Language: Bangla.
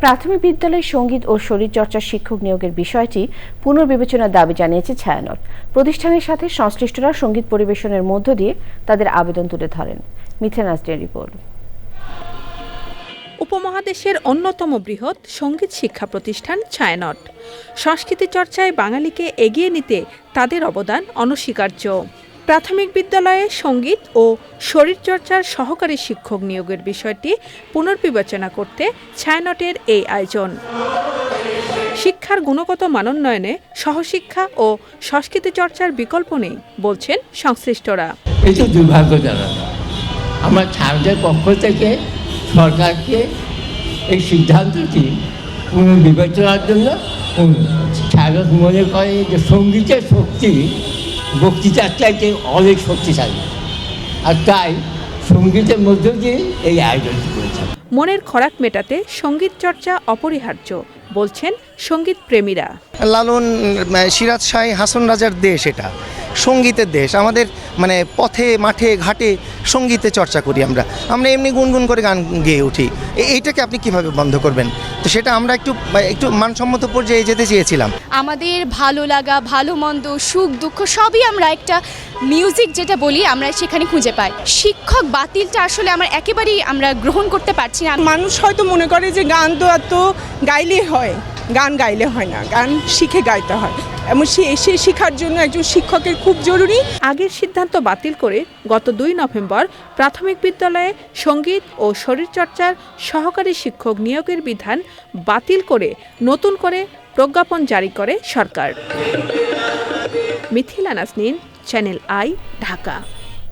প্রাথমিক বিদ্যালয়ে সংগীত ও শরীরচর্চা শিক্ষক নিয়োগের বিষয়টি পুনর্বিবেচনার দাবি জানিয়েছে ছায়ানট। প্রতিষ্ঠানের সাথে সংশ্লিষ্টরা সংগীত পরিবেশনের মধ্য দিয়ে তাদের আবেদন তুলে ধরেন। মিথেন আজদের রিপোর্ট। উপমহাদেশের অন্যতম বৃহৎ সংগীত শিক্ষা প্রতিষ্ঠান ছায়ানট। সংস্কৃতি চর্চায় বাঙালিকে এগিয়ে নিতে তাদের অবদান অনস্বীকার্য। প্রাথমিক বিদ্যালয়ে সংগীত ও শরীরচর্চার সহকারী শিক্ষক নিয়োগের বিষয়টি পুনর্বিবেচনা করতে ছায়ানটের এই আয়োজন। শিক্ষার গুণগত মানোন্নয়নে সহশিক্ষা ও সংস্কৃতি চর্চার বিকল্প নেই, বলছেন সংশ্লিষ্টরা। তো দুর্ভাগ্যজনক। আমার ছাত্রদের পক্ষ থেকে সরকারকে এই সিদ্ধান্তটি পুনর্বিবেচনার জন্য অনুরোধ মনে করে যে সঙ্গীতের শক্তি বক্তৃতার চাইতে অনেক শক্তিশালী। আর তাই সঙ্গীতের মধ্য দিয়ে এই আয়োজনটি করেছেন। মনের খরাক মেটাতে সংগীত চর্চা অপরিহার্য বলছেন সংগীত প্রেমীরা। লালন সিরাজ শাহী হাসন রাজার দেশ এটা। সঙ্গীতের দেশ। আমাদের মানে পথে মাঠে ঘাটে সঙ্গীতে চর্চা করি আমরা। আমরা এমনি গুনগুন করে গান গেয়ে উঠি। এ- এইটাকে আপনি কীভাবে বন্ধ করবেন? তো সেটা আমরা একটু একটু মানসম্মত পর্যায়ে যেতে চেয়েছিলাম। আমাদের ভালো লাগা ভালো মন্দ সুখ দুঃখ সবই আমরা একটা মিউজিক যেটা বলি আমরা সেখানে খুঁজে পাই। শিক্ষক বাতিলটা আসলে আমার একেবারেই আমরা গ্রহণ করতে পারছি না। মানুষ হয়তো মনে করে যে গান তো এত গাইলে হয়। গান গাইলে হয় না, গান শিখে গাইতে হয়। সে সে শেখার জন্য একজন শিক্ষকের খুব জরুরি। আগের সিদ্ধান্ত বাতিল করে গত দুই নভেম্বর প্রাথমিক বিদ্যালয়ে সংগীত ও শরীরচর্চার সহকারী শিক্ষক নিয়োগের বিধান বাতিল করে নতুন করে প্রজ্ঞাপন জারি করে সরকার। Mithila Nasnin channel I, Dhaka.